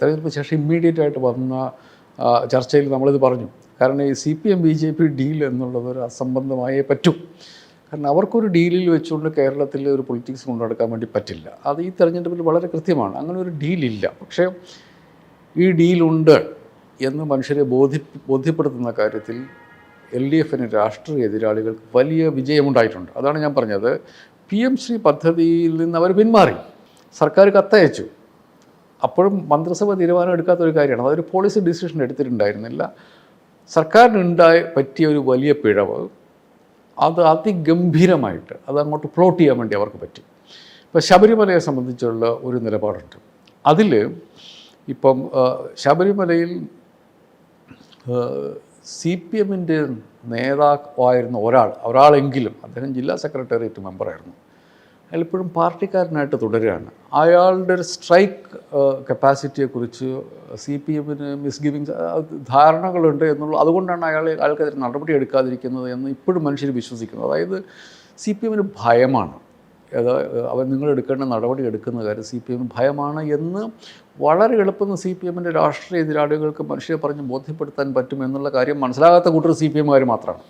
തെരഞ്ഞെടുപ്പ് ശേഷം ഇമ്മീഡിയറ്റ് ആയിട്ട് വന്ന ചർച്ചയിൽ നമ്മളിത് പറഞ്ഞു. കാരണം ഈ C P M B J P deal എന്നുള്ളത് ഒരു അസംബന്ധമായേ പറ്റൂ. കാരണം അവർക്കൊരു ഡീലിൽ വെച്ചുകൊണ്ട് കേരളത്തിൽ ഒരു പൊളിറ്റിക്സ് കൊണ്ടുനടക്കാൻ വേണ്ടി പറ്റില്ല. അത് ഈ തെരഞ്ഞെടുപ്പിൽ വളരെ കൃത്യമാണ്. അങ്ങനെ ഒരു ഡീലില്ല പക്ഷേ ഈ ഡീലുണ്ട് എന്ന് മനുഷ്യരെ ബോധ്യ ബോധ്യപ്പെടുത്തുന്ന കാര്യത്തിൽ എൽ ഡി എഫിന് രാഷ്ട്രീയ എതിരാളികൾക്ക് വലിയ വിജയമുണ്ടായിട്ടുണ്ട്. അതാണ് ഞാൻ പറഞ്ഞത്. പി എം ശ്രീ പദ്ധതിയിൽ നിന്ന് അവർ പിന്മാറി. സർക്കാർ കത്തയച്ചു. അപ്പോഴും മന്ത്രിസഭ തീരുമാനം എടുക്കാത്ത ഒരു കാര്യമാണ് അതൊരു പോളിസി ഡിസിഷൻ എടുത്തിട്ടുണ്ടായിരുന്നില്ല. സർക്കാരിനുണ്ടായ പറ്റിയ ഒരു വലിയ പിഴവ് അത് അതിഗംഭീരമായിട്ട് അത് അങ്ങോട്ട് പ്ലോട്ട് ചെയ്യാൻ വേണ്ടി അവർക്ക് പറ്റി. ഇപ്പോൾ ശബരിമലയെ സംബന്ധിച്ചുള്ള ഒരു നിലപാടുണ്ട്. അതിൽ ഇപ്പം ശബരിമലയിൽ സി പി എമ്മിന്റെ നേതാവായിരുന്ന ഒരാൾ ഒരാളെങ്കിലും അദ്ദേഹം ജില്ലാ സെക്രട്ടേറിയറ്റ് മെമ്പറായിരുന്നു അയാൾ ഇപ്പോഴും പാർട്ടിക്കാരനായിട്ട് തുടരുകയാണ്. അയാളുടെ ഒരു സ്ട്രൈക്ക് കപ്പാസിറ്റിയെക്കുറിച്ച് സി പി എമ്മിന് മിസ്ഗിവിങ്സ് ധാരണകളുണ്ട് എന്നുള്ള അതുകൊണ്ടാണ് അയാൾ അയാൾക്കെതിരെ നടപടി എടുക്കാതിരിക്കുന്നത് എന്ന് ഇപ്പോഴും മനുഷ്യർ വിശ്വസിക്കുന്നു അതായത് സി പി എമ്മിന് ഭയമാണ്. അവൻ നിങ്ങൾ എടുക്കേണ്ട നടപടി എടുക്കുന്ന കാര്യം സി പി എമ്മിന് ഭയമാണ് എന്ന് വളരെ എളുപ്പം സി പി എമ്മിന്റെ രാഷ്ട്രീയ എതിരാളികൾക്ക് മനുഷ്യരെ പറഞ്ഞ് ബോധ്യപ്പെടുത്താൻ പറ്റും എന്നുള്ള കാര്യം മനസ്സിലാകാത്ത കൂട്ടർ സി പി എമ്മുകാർ മാത്രമാണ്.